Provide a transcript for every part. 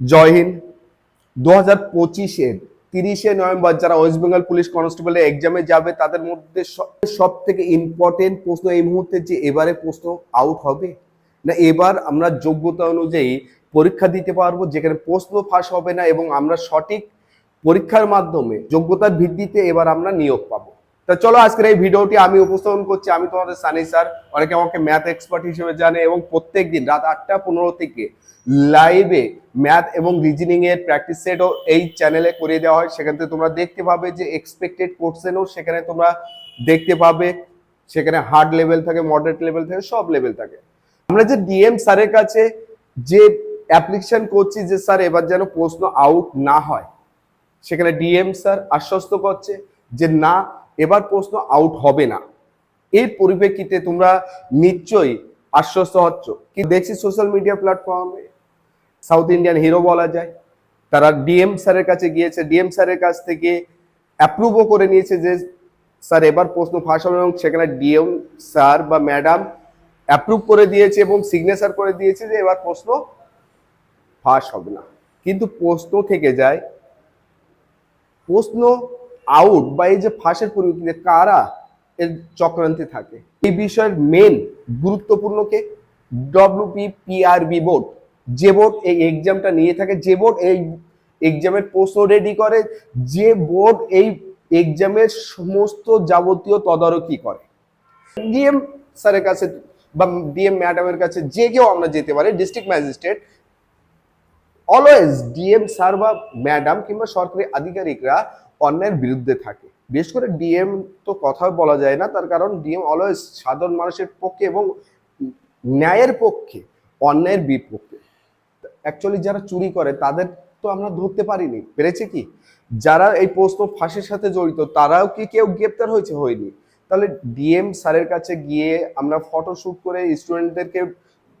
জয় হিন্দ। দু হাজার পঁচিশের তিরিশে নভেম্বর যারা ওয়েস্ট বেঙ্গল পুলিশ কনস্টেবলের এক্সামে যাবে, তাদের মধ্যে সব থেকে ইম্পর্টেন্ট প্রশ্ন এই মুহূর্তে যে এবারে প্রশ্ন আউট হবে? না, এবার আমরা যোগ্যতা অনুযায়ী পরীক্ষা দিতে পারব, যেখানে প্রশ্ন ফাঁস হবে না এবং আমরা সঠিক পরীক্ষার মাধ্যমে যোগ্যতার ভিত্তিতে এবার আমরা নিয়োগ পাবো। তা চলো আজকের এই ভিডিওটি আমি উপস্থাপন করছি, আমি তোমাদের সানি স্যার। অনেকে আমাকে ম্যাথ এক্সপার্ট হিসেবে জানে এবং প্রত্যেক দিন রাত আটটা পনেরো থেকে লাইভে ম্যাথ এবং রিজনিং এর প্র্যাকটিস সেটও এই চ্যানেলে করিয়ে দেওয়া হয়। সেখান থেকে তোমরা দেখতে পাবে যে এক্সপেক্টেড কোশ্চেনও সেখানে তোমরা দেখতে পাবে। সেখানে হার্ড লেভেল থাকে মডারেট লেভেল থাকে, সব লেভেল থাকে। আমরা যে ডিএম স্যারের কাছে যে অ্যাপ্লিকেশন করছি যে স্যার এবার যেন প্রশ্ন আউট না হয়, সেখানে ডিএম স্যার আশ্বস্ত করছে যে না এবার প্রশ্ন আউট হবে না। এর পরিপ্রেক্ষিতে তোমরা নিশ্চয়ই আশ্বস্ত হচ্ছ। কি দেখছি সোশ্যাল মিডিয়া প্ল্যাটফর্মে সাউথ ইন্ডিয়ান হিরো বলা যায়। তারা ডিএম স্যারের কাছে গিয়েছে। ডিএম স্যারের কাছ থেকে অ্যাপ্রুভও করে নিয়েছে যে স্যার এবার প্রশ্ন ফাঁস হবে এবং সেখানে ডিএম স্যার বা ম্যাডাম অ্যাপ্রুভ করে দিয়েছে এবং সিগনেচার করে দিয়েছে যে এবার প্রশ্ন ফাঁস হবে না। কিন্তু প্রশ্ন থেকে যায়, প্রশ্ন আউট বা এই যে ফাঁসের পরিপ্রেক্ষিতে কারা এর চক্রান্তে থাকে? এই বিষয়ের মেন গুরুত্বপূর্ণ কে ডব্লিউপি পিআরবি বোর্ড যে বোর্ড এই এক্সামটা নিয়ে থাকে, যে বোর্ড এই এক্সামের প্রশ্ন রেডি করে, যে বোর্ড এই এক্সামের সমস্ত যাবতীয় তদারকি করে। ডিএম স্যারের কাছে বা ডিএম ম্যাডামের কাছে যে কেউ আমরা যেতে পারি district magistrate always DM sir বা ম্যাডাম কিংবা সরকারি আধিকারিকরা অন্যায়ের বিরুদ্ধে থাকে। বিশেষ করে ডিএম তো কথা বলা যায় না, তার কারণ ডিএম অলওয়েজ সাধারণ মানুষের পক্ষে এবং ন্যায়ের পক্ষে, অন্যায়ের বিপক্ষে। অ্যাকচুয়ালি যারা চুরি করে, তাদের তো আমরা ধরতে পারিনি। পেরেছে কি? যারা এই প্রশ্ন ফাঁসের সাথে জড়িত, তারাও কি কেউ গ্রেপ্তার হয়েছে হয়নি? তাহলে ডিএম স্যারের কাছে গিয়ে আমরা ফটো শুট করে স্টুডেন্টদেরকে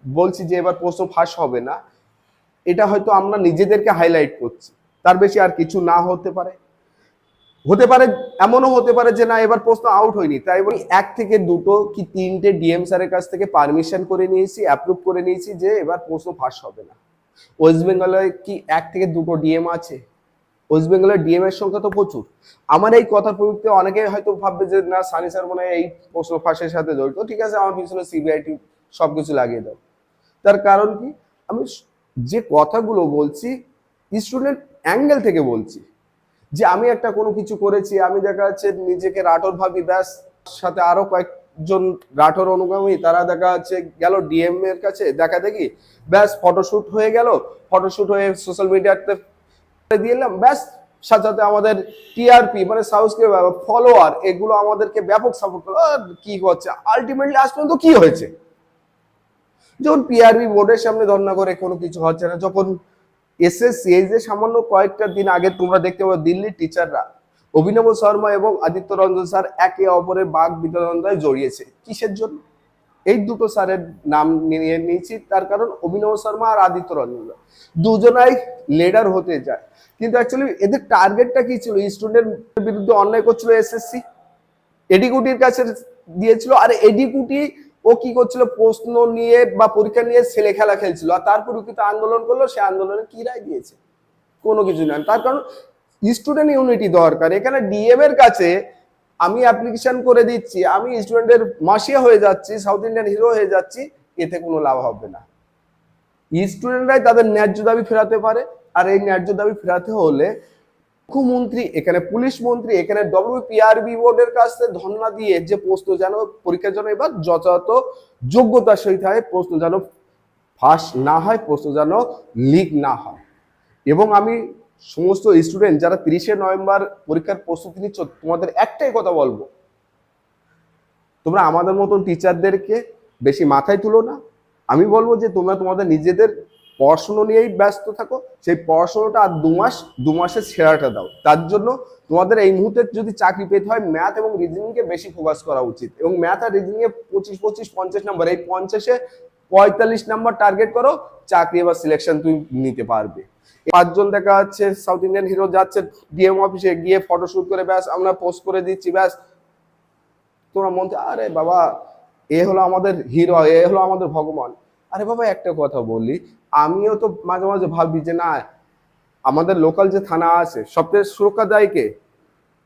বলছি যে এবার প্রশ্ন ফাঁস হবে না। এটা হয়তো আমরা নিজেদেরকে হাইলাইট করছি। তার বেশি আর কিছু না হতে পারে। হতে পারে, এমনও হতে পারে যে না, এবার প্রশ্ন আউট হয়নি। তাই বলি, এক থেকে দুটো কি তিনটে ডিএম স্যারের কাছ থেকে পারমিশন করে নিয়েছি অ্যাপ্রুভ করে নিয়েছি যে এবার প্রশ্ন ফাঁস হবে না। ওয়েস্ট বেঙ্গলে কি এক থেকে দুটো ডিএম আছে? ওয়েস্ট বেঙ্গলের ডিএম এর সংখ্যা তো প্রচুর। আমার এই কথার প্রযুক্তি অনেকে হয়তো ভাববে যে না সানি স্যার মনে হয় এই প্রশ্ন ফাঁসের সাথে জড়িত। ঠিক আছে, আমার পিছনে সিবিআইটি সবকিছু লাগিয়ে দাও। তার কারণ কি? আমি যে কথাগুলো বলছি স্টুডেন্ট অ্যাঙ্গেল থেকে বলছি। যে আমি একটা কোনো কিছু করেছি, আমি দেখা যাচ্ছে নিজেকে রাঠোর ভাবি, ব্যাস, সাথে আরও কয়েকজন রাঠোর অনুগামী, তারা দেখা যাচ্ছে গেল ডিএম এর কাছে, দেখা দেখি, ব্যাস ফটোশুট হয়ে গেল ফটোশুট হয়ে সোশ্যাল মিডিয়াতে দিয়ে এলাম, ব্যাস, সাথে সাথে আমাদের টিআরপি মানে সাবস্ক্রাইব ফলোয়ার এগুলো আমাদেরকে ব্যাপক সাপোর্ট আর কি করছে আলটিমেটলি আজ পর্যন্ত কি হয়েছে? যখন পিআরবি বোর্ডের সামনে ধর্ণা করে, কোনো কিছু হচ্ছে না। যখন এসএসসি এই যে সামান্য কয়েকটা দিন আগে তোমরা দেখতে পাবে দিল্লির টিচাররা অভিনব শর্মা এবং আদিত্য রঞ্জন স্যার একে অপরের বাঘ বিতরণতায় জড়িয়েছে। কিসের জন্য? এই দুটো স্যারের নাম নিয়ে নিয়েছি, তার কারণ অভিনব শর্মা আর আদিত্য রঞ্জন দুজনাই লিডার হতে যায় কিন্তু অ্যাকচুয়ালি এদের টার্গেটটা কি ছিল? স্টুডেন্টের বিরুদ্ধে অন্যায় করছিল এসএসসি এডিকুটির কাছে দিয়েছিল। আর এডিকুটি ও কি করছিল? প্রশ্ন নিয়ে বা পরীক্ষা নিয়ে ছেলে খেলা খেলছিল। আর তার পরিপ্রেক্ষিতে আন্দোলন করল, সে আন্দোলনে কি রায় দিয়েছে? কোনো কিছু না। তার কারণ স্টুডেন্ট ইউনিটি দরকার। এখানে ডিএম এর কাছে আমি অ্যাপ্লিকেশন করে দিচ্ছি, আমি স্টুডেন্টের মাসিয়া হয়ে যাচ্ছি সাউথ ইন্ডিয়ান হিরো হয়ে যাচ্ছি, এতে কোনো লাভ হবে না। স্টুডেন্টরাই তাদের ন্যায্য দাবি ফেরাতে পারে, আর এই ন্যায্য দাবি ফেরাতে হলে মুখ্যমন্ত্রী, এখানে পুলিশ মন্ত্রী, এখানে ডব্লিউপিআরবি বোর্ডের কাছে ধর্ণা দিয়ে যে প্রশ্ন যেন পরীক্ষার জন্য এবার যথাযথ যোগ্যতার সহিত হয়, প্রশ্ন যেন ফাঁস না হয়, প্রশ্ন যেন লিক না হয়। এবং আমি সমস্ত স্টুডেন্ট যারা তিরিশে নভেম্বর পরীক্ষার প্রস্তুতি নিচ্ছ, তোমাদের একটাই কথা বলব। তোমরা আমাদের মতন টিচারদেরকে বেশি মাথায় তুলো না। আমি বলব যে তোমরা তোমাদের নিজেদের পড়াশুনো নিয়েই ব্যস্ত থাকো, সেই পড়াশোনাটা আর দু মাস, দু মাসের সেরাটা দাও। তার জন্য তোমাদের এই মুহূর্তে যদি চাকরি পেতে হয় ম্যাথ এবং রিজনিংকে বেশি ফোকাস করা উচিত। এবং ম্যাথ আর রিজনিং এ পঁচিশ পঁচিশ, পঞ্চাশ নাম্বার এই পঞ্চাশে পঁয়তাল্লিশ নাম্বার টার্গেট করো, চাকরি বা সিলেকশন তুমি নিতে পারবে। পাঁচজন দেখা যাচ্ছে সাউথ ইন্ডিয়ান হিরো যাচ্ছে ডিএম অফিসে গিয়ে ফটোশুট করে, ব্যাস, আমরা পোস্ট করে দিচ্ছি, ব্যাস। তোমরা মন আরে বাবা, এ হলো আমাদের হিরো এ হলো আমাদের ভগবান। আরে বাবা, একটা কথা বলি। আমিও তো মাঝে মাঝে ভাবি যে, না, আমাদের লোকাল যে থানা আছে, সবচেয়ে সুরক্ষা দেয় কে?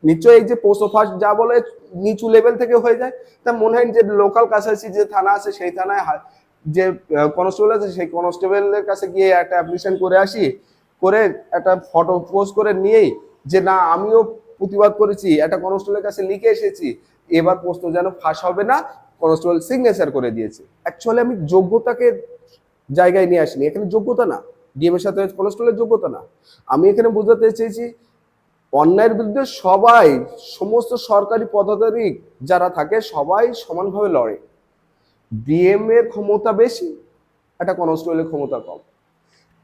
নিশ্চয়ই এই যে পোস্ট ফার্স্ট যা বলে নিচু লেভেল থেকে হয়ে যায়। তা মনে হয় যে লোকাল কাছাকাছি যে থানা আছে, সেই থানায় যে কনস্টেবল আছে, সেই কনস্টেবলের কাছে গিয়ে একটা অ্যাপ্লিকেশন করে আসি। করে একটা ফটো পোস্ট করে নিয়েই যে, না, আমিও প্রতিবাদ করেছি, একটা কনস্টেবলের কাছে লিখে এসেছি। এবার প্রশ্ন যেন ফাঁস হবে না কনস্টেবল সিগনেচার করে দিয়েছে। অ্যাকচুয়ালি আমি যোগ্যতাকে জায়গায় নিয়ে আসিনি। এখানে যোগ্যতা না। ডিএম এর সাথে কনস্টেবলের যোগ্যতা না। আমি এখানে বোঝাতে চেয়েছি, অন্যায়ের বিরুদ্ধে সবাই, সমস্ত সরকারি পদাধিকারী যারা থাকে, সবাই সমানভাবে লড়ে। ডিএম এর ক্ষমতা বেশি, একটা কনস্টেবলের ক্ষমতা কম।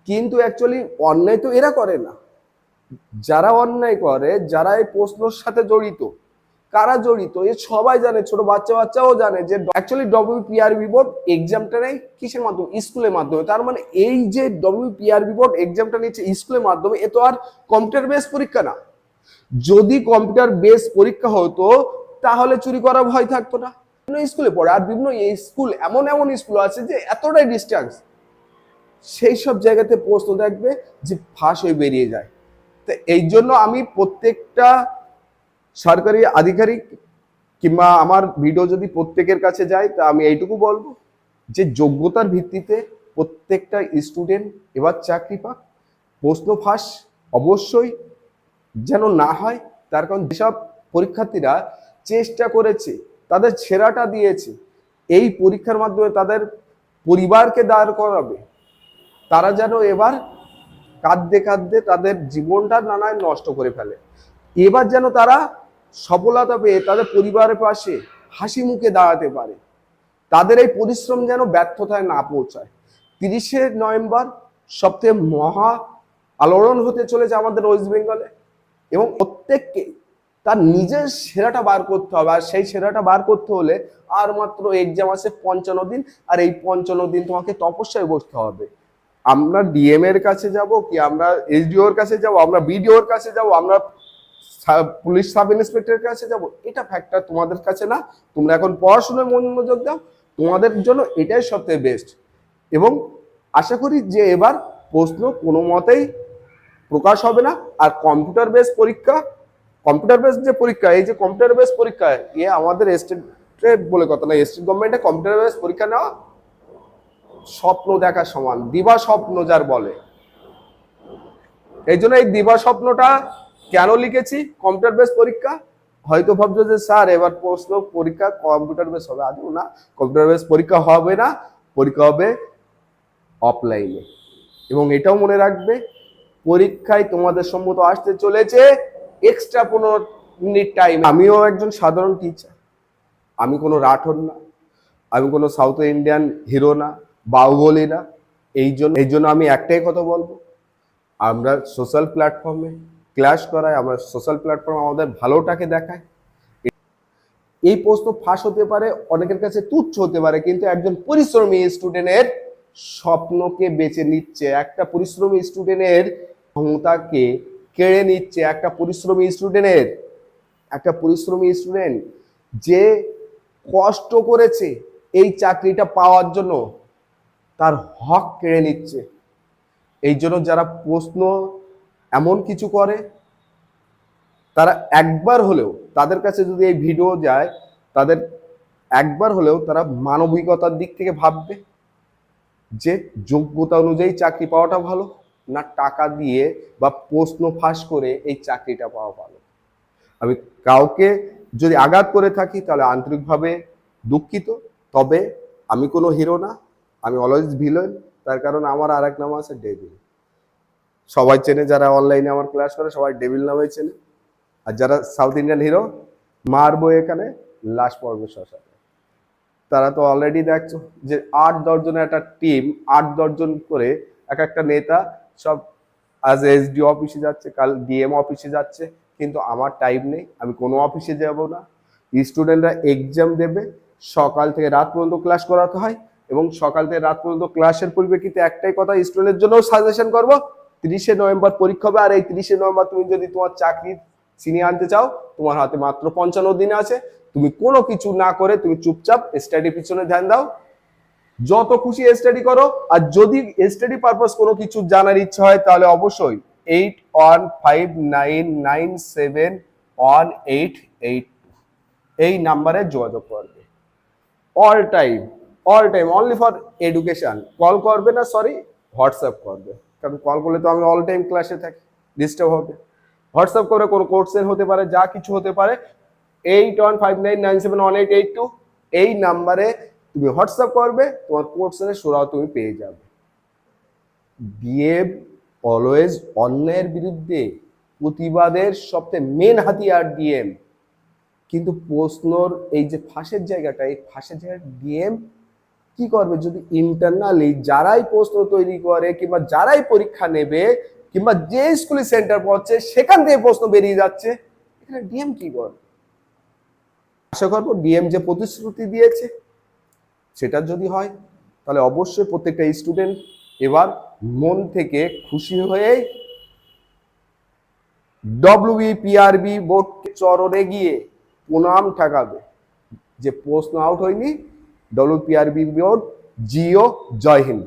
কিন্তু অ্যাকচুয়ালি অন্যায় তো এরা করে না। যারা অন্যায় করে, যারা এই প্রশ্নর সাথে জড়িত কারা জড়িত? এ সবাই জানে, ছোট বাচ্চা বাচ্চাও জানে যে অ্যাকচুয়ালি ডব্লিউ ডব্লিউপিআরবি বোর্ড এক্সামটা নেই কিসের মাধ্যমে? স্কুলের মাধ্যমে। তার মানে এই যে ডব্লিউ ডব্লিউপিআরবি বোর্ড এক্সামটা নিচ্ছে স্কুলের মাধ্যমে, এ তো আর কম্পিউটার বেস পরীক্ষা না। যদি কম্পিউটার বেস পরীক্ষা হতো, তাহলে চুরি করার ভয় থাকতো না। বিভিন্ন স্কুলে পড়ে, আর বিভিন্ন স্কুল, এমন এমন স্কুল আছে যে এতটাই ডিস্টেন্স সেই সব জায়গাতে প্রশ্ন দেখবে যে ফাঁস হয়ে বেরিয়ে যায়। তো এই জন্য আমি প্রত্যেকটা সরকারি আধিকারিক কিংবা আমার ভিডিও যদি প্রত্যেকের কাছে যায়, তা আমি এইটুকু বলব যে যোগ্যতার ভিত্তিতে প্রত্যেকটা স্টুডেন্ট এবার চাকরি পাক। প্রশ্ন ফাঁস অবশ্যই যেন না হয়, তার কারণ যেসব পরীক্ষার্থীরা চেষ্টা করেছে, তাদের ছেঁড়াটা দিয়েছে, এই পরীক্ষার মাধ্যমে তাদের পরিবারকে দাঁড় করাবে। তারা যেন এবার কাঁদতে কাঁদতে তাদের জীবনটা নানায় নষ্ট করে ফেলে। এবার যেন তারা সফলতা পেয়ে তাদের পরিবারের পাশে হাসি মুখে দাঁড়াতে পারে। তাদের এই পরিশ্রম যেন ব্যর্থতায় না পৌঁছায়। তিরিশে নভেম্বর সবথেকে মহা আলোড়ন হতে চলেছে আমাদের ওয়েস্ট বেঙ্গলে এবং প্রত্যেককে তার নিজের সেরাটা বার করতে হবে। আর সেই সেরাটা বার করতে হলে আর মাত্র এক্সাম আছে পঞ্চান্ন দিন। আর এই পঞ্চান্ন দিন তোমাকে তপস্যায় বসতে হবে। আমরা ডিএম এর কাছে যাব কি আমরা এসডিও এর কাছে যাব? আমরা বিডিও এর কাছে যাব? আমরা পুলিশ সাব ইন্সপেক্টরের কাছে যাব, এটা ফ্যাক্টর তোমাদের কাছে না। তোমরা এখন পড়াশোনায় মনোযোগ দাও, তোমাদের জন্য এটাই সবথেকে বেস্ট এবং আশা করি যে এবার প্রশ্ন কোনো মতেই প্রকাশ হবে না। আর কম্পিউটার বেস পরীক্ষা কম্পিউটার বেস যে পরীক্ষা, এই যে কম্পিউটার বেস পরীক্ষা, এ আমাদের স্টেটে বলে কথা না স্টেট গভর্নমেন্টে কম্পিউটার বেস পরীক্ষা নেওয়া স্বপ্ন দেখা সমান, দিবা স্বপ্ন যার বলে। এই জন্য এই দিবা স্বপ্নটা কেন লিখেছি? কম্পিউটার বেস পরীক্ষা? হয়তো ভাবছ যে, স্যার, এবার প্রশ্ন পরীক্ষা কম্পিউটার বেস হবে। আদৌ না কম্পিউটার বেস পরীক্ষা হবে না, পরীক্ষা হবে অফলাইনে এবং এটাও মনে রাখবে, পরীক্ষায় তোমাদের সম্মত আসতে চলেছে এক্সট্রা পনেরো মিনিট টাইম আমিও একজন সাধারণ টিচার আমি কোনো রাঠোর না। আমি কোনো সাউথ ইন্ডিয়ান হিরো না, বাহুবলী না। এই জন্য এই জন্য আমি একটাই কথা বলব। আমরা সোশ্যাল প্ল্যাটফর্মে ক্লাস করায়, আমরা সোশ্যাল প্ল্যাটফর্ম আমাদের ভালোটাকে দেখায়। এই প্রশ্ন ফাঁস হতে পারে, অনেকের কাছে তুচ্ছ হতে পারে, কিন্তু একজন পরিশ্রমী স্টুডেন্টের স্বপ্নকে বেছে নিচ্ছে, একটা পরিশ্রমী স্টুডেন্টের ক্ষমতাকে কেড়ে নিচ্ছে, একটা পরিশ্রমী স্টুডেন্টের একটা পরিশ্রমী স্টুডেন্ট যে কষ্ট করেছে এই চাকরিটা পাওয়ার জন্য, তার হক কেড়ে নিচ্ছে। এই জন্য যারা প্রশ্ন এমন কিছু করে, তারা একবার হলেও তাদের কাছে যদি এই ভিডিও যায়, তাদের একবার হলেও তারা মানবিকতার দিক থেকে ভাববে যে যোগ্যতা অনুযায়ী চাকরি পাওয়াটা ভালো না টাকা দিয়ে বা প্রশ্ন ফাঁস করে এই চাকরিটা পাওয়া ভালো। আমি কাউকে যদি আঘাত করে থাকি তাহলে আন্তরিকভাবে দুঃখিত, তবে আমি কোনো হিরো না, আমি অলওয়েজ ভিলেন তার কারণ আমার আর এক নাম আছে ডেভিল সবাই চেনে, যারা অনলাইনে আমার ক্লাস করে, সবাই ডেভিল নামে চেনে। আর যারা সাউথ ইন্ডিয়ান হিরো মারবো এখানে লাস্ট পর্বে শ্মশানে তারা তো অলরেডি দেখছ যে আট দশজনের একটা টিম আট দশজন করে এক একটা নেতা সব আজ এসডি অফিসে যাচ্ছে, কাল ডিএম অফিসে যাচ্ছে, কিন্তু আমার টাইম নেই, আমি কোনো অফিসে যাব না। স্টুডেন্টরা এক্সাম দেবে, সকাল থেকে রাত পর্যন্ত ক্লাস করাতে হয় এবং সকাল থেকে রাত পর্যন্ত ক্লাসের পরিপ্রেক্ষিতে একটাই কথা স্টুডেন্টের জন্য সাজেশন করব তিরিশে নভেম্বর পরীক্ষা হবে, আর এই তিরিশে নভেম্বর তুমি যদি তোমার চাকরি ছিনিয়ে আনতে চাও, তোমার হাতে মাত্র পঞ্চান্ন দিন আছে। তুমি কোনো কিছু না করে তুমি চুপচাপ স্টাডি পিছনে ধ্যান দাও। যত খুশি স্টাডি করো, আর যদি স্টাডি পারপাস কোনো কিছু জানার ইচ্ছা হয়, তাহলে অবশ্যই eight one five nine nine seven one eight eight এই নাম্বারে যোগাযোগ করবে। All time all time only for education call করবে না সরি হোয়াটসঅ্যাপ করবে। কারণ কল করলে তো আমি অল টাইম ক্লাসে থাকি ডিস্টার্ব হবে। হোয়াটসঅ্যাপ করে কোনো কোর্সের হতে পারে, যা কিছু হতে পারে eight one five nine nine seven one eight eight two এই নাম্বারে তুমি হোয়াটসঅ্যাপ করবে, তোমার কোর্সের সুরাও তুমি পেয়ে যাবে। বিএম অলওয়েজ অন্যায়ের বিরুদ্ধে প্রতিবাদের সবচেয়ে মেন হাতিয়ার ডিএম কিন্তু প্রশ্নর এই যে ফাঁসের জায়গাটা, এই ফাঁসের জায়গাটা ডিএম কি করবে? যদি ইন্টারনালি যারাই প্রশ্ন তৈরি করে কিংবা যারাই পরীক্ষা নেবে কিংবা যে স্কুলে সেন্টার পড়ছে, সেখান থেকে প্রশ্ন বেরিয়ে যাচ্ছে, এখানে ডিএম কি করবে আশা করব ডিএম যে প্রতিশ্রুতি দিয়েছে, সেটা যদি হয়, তাহলে অবশ্যই প্রত্যেকটা স্টুডেন্ট এবার মন থেকে খুশি হয়ে ডব্লিউবিপিআরবি বোর্ড চরণে গিয়ে প্রণাম ঠেকাবে যে প্রশ্ন আউট হয়নি ডব্লিউপিআরবি বিওর জিও জয় হিন্দ